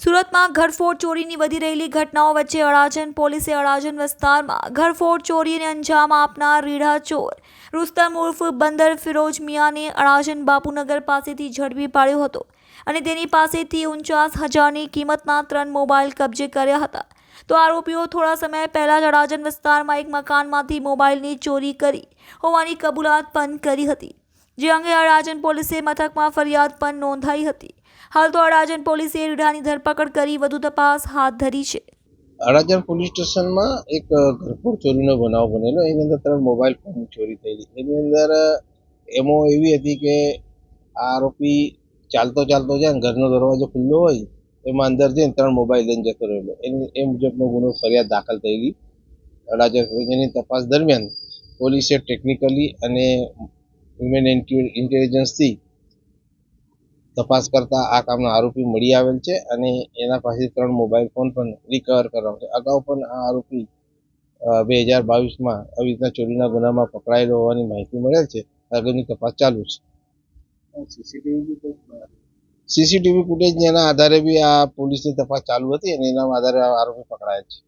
સુરતમાં ઘરફોડ ચોરીની વધી રહેલી ઘટનાઓ વચ્ચે અડાજણ પોલીસે અડાજણ વિસ્તારમાં ઘરફોડ ચોરીને અંજામ આપનાર રીઢા ચોર. રુસ્તમ ઉર્ફ બંદર ફિરોજ મિયાને અડાજણ બાપુનગર પાસેથી ઝડપી પાડ્યો હતો અને તેની પાસેથી ઉનચાસ હજારની કિંમતના ત્રણ મોબાઈલ કબજે કર્યા હતા. તો આરોપીઓ થોડા સમય પહેલાં જ અડાજણ વિસ્તારમાં એક મકાનમાંથી મોબાઈલની ચોરી કરી હોવાની કબૂલાત પણ કરી હતી. જે અંગે અડાજણ પોલીસે મથકમાં ફરિયાદ પણ નોંધાઈ હતી. હાલ તો અડાજણ પોલીસે રીઢાની ધરપકડ કરી વધુ તપાસ હાથ ધરી છે. અડાજણ પોલીસ સ્ટેશનમાં એક ઘરફોડ ચોરીનો બનાવ બનેલો. એની અંદર ત્રણ મોબાઈલ ફોન ચોરી થયેલી. એની અંદર એમો એવી હતી કે આરોપી ચાલતો ચાલતો જાય ઘરનો દરવાજો ખુલ્લો હોય, એમાં અંદર જઈને ત્રણ મોબાઈલ લઈને જતો રહેલો. એની, એ મુજબનો ગુનો ફરિયાદ દાખલ થઈ ગઈ અડાજણ પોલીસની તપાસ દરમિયાન પોલીસે ટેકનિકલી અને હ્યુમન ઇન્ટેલિજન્સથી તપાસ કરતા આ કામના આરોપી મળી આવેલ છે અને એના પાસે ત્રણ મોબાઈલ ફોન પણ રિકવર કરવામાં છે. અગાઉ પણ આ આરોપી બે હજાર બાવીસમાં આવી રીતના ચોરીના ગુનામાં પકડાયેલો હોવાની માહિતી મળેલ છે. આગળની તપાસ ચાલુ છે. સીસીટીવી ફૂટેજના આધારે બી આ પોલીસની તપાસ ચાલુ હતી અને એના આધારે આરોપી પકડાયા છે.